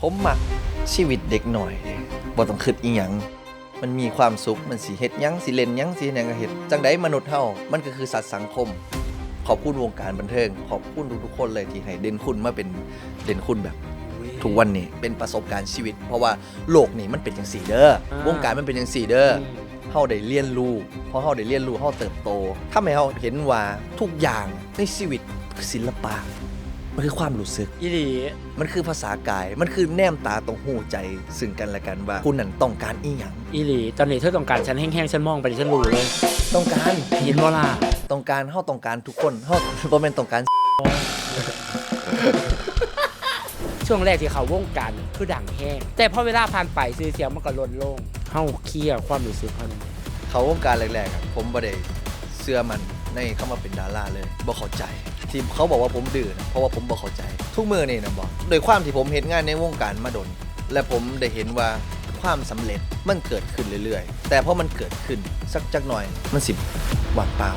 ผมมักชีวิตเด็กหน่อยเด้บ่ต้องคิดอีหยังมันมีความสุขมันสิเฮ็ดหยังสิเล่นหยังสิเฮ็ดหยังก็เฮ็ดจังไดมนุษย์เฮามันก็คือสัตว์สังคม ขอบคุณวงการบันเทิง ขอบคุณทุกๆคนเลยที่ให้เด่นคุณมาเป็นเด่นคุณแบบทุกวันนี้เป็นประสบการณ์ชีวิต เพราะว่าโลกนี้มันเป็นอย่างสี่เด้ออ่าวงการมันเป็นอย่างสี่เด้ออเฮาได้เรียนรู้เพราะเฮาได้เรียนรู้เฮาเติบโต ถ้าไม่เฮาเห็นว่าทุกอย่างในชีวิตคือศิลปะ มันคือความรู้สึก อีหลีมันคือภาษากาย มันคือแนมตาตรงหูใจซึ่งกันและกันว่าคุณนั่นต้องการอีหยังอีหลี ตอนนี้เธอต้องการฉันแห้งๆฉันมองไปฉันรู้เลยต้องการเห็นว่าล่ะต้องการเฮาต้องการทุกคนเฮาบ่แม่นต้องการช่วงแรกที่เขาวงการคือดังแห้งแต่พอเวลาผ่านไปซื้อเสียงมันก็ลดลงเฮาเคลียร์ความรู้สึกเขาเนี่ยเขาวงการแรกๆอะผมบ่ได้เชื่อมันในเข้ามาเป็นดาราเลยบ่เข้าใจ ที่เขาบอกว่าผมดื้อนะเพราะว่าผมบ่เข้าใจ ทุกมือนี่นะบอกโดยความที่ผมเห็นงานในวงการมาดน และผมได้เห็นว่าความสำเร็จมันเกิดขึ้นเรื่อยๆ แต่พอมันเกิดขึ้นสักจักหน่อยมันสิว่างเปล่า